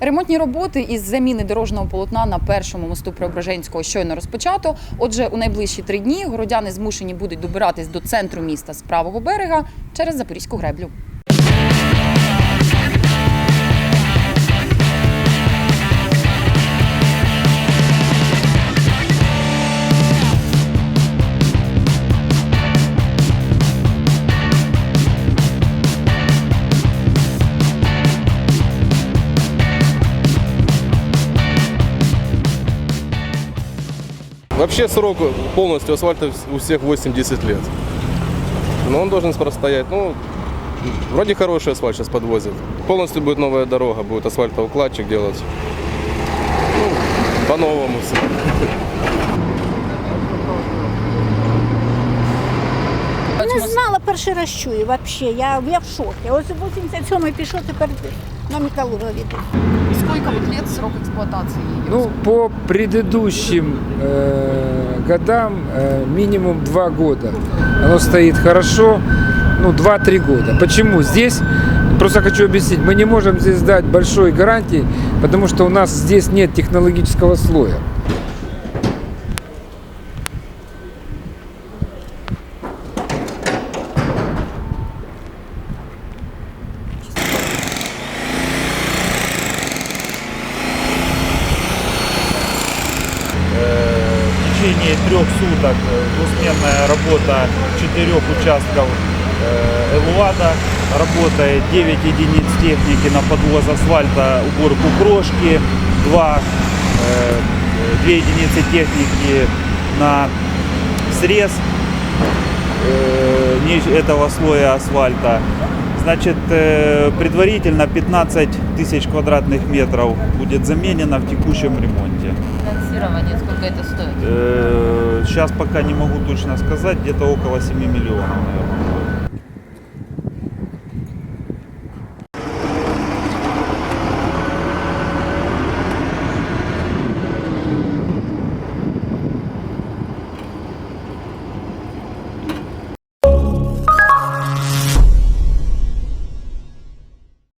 Ремонтні роботи із заміни дорожнього полотна на першому мосту Преображенського щойно розпочато. Отже, у найближчі три дні городяни змушені будуть добиратись до центру міста з правого берега через Запорізьку греблю. Вообще срок полностью асфальта у всех 8-10 лет. Но он должен простоять. Ну, вроде хороший асфальт сейчас подвозят. Полностью будет новая дорога, будет асфальтоукладчик делать. Ну, по-новому все. Не знала, перший раз чую взагалі. Я, я в шокі. Ось 87-й пішов тепер на Миколаєві. Скільки лет срок експлуатації? Ну, по предыдущим э, годам э, минимум два года. Оно стоит хорошо, ну, 2-3 года. Почему? Здесь, просто хочу объяснить, мы не можем здесь дать большой гарантии, потому что у нас здесь нет технологического слоя. Течение трех суток э, двусменная работа четырех участков э, Элуада. Работает 9 единиц техники на подвоз асфальта, уборку крошки, 2, 2 единицы техники на срез э, этого слоя асфальта. Значит, э, предварительно 15 тысяч квадратных метров будет заменено в текущем ремонте. Фінансування, скільки це стоїть? Э, Сейчас пока не могу точно сказать, где-то около 7 миллионов, наверное.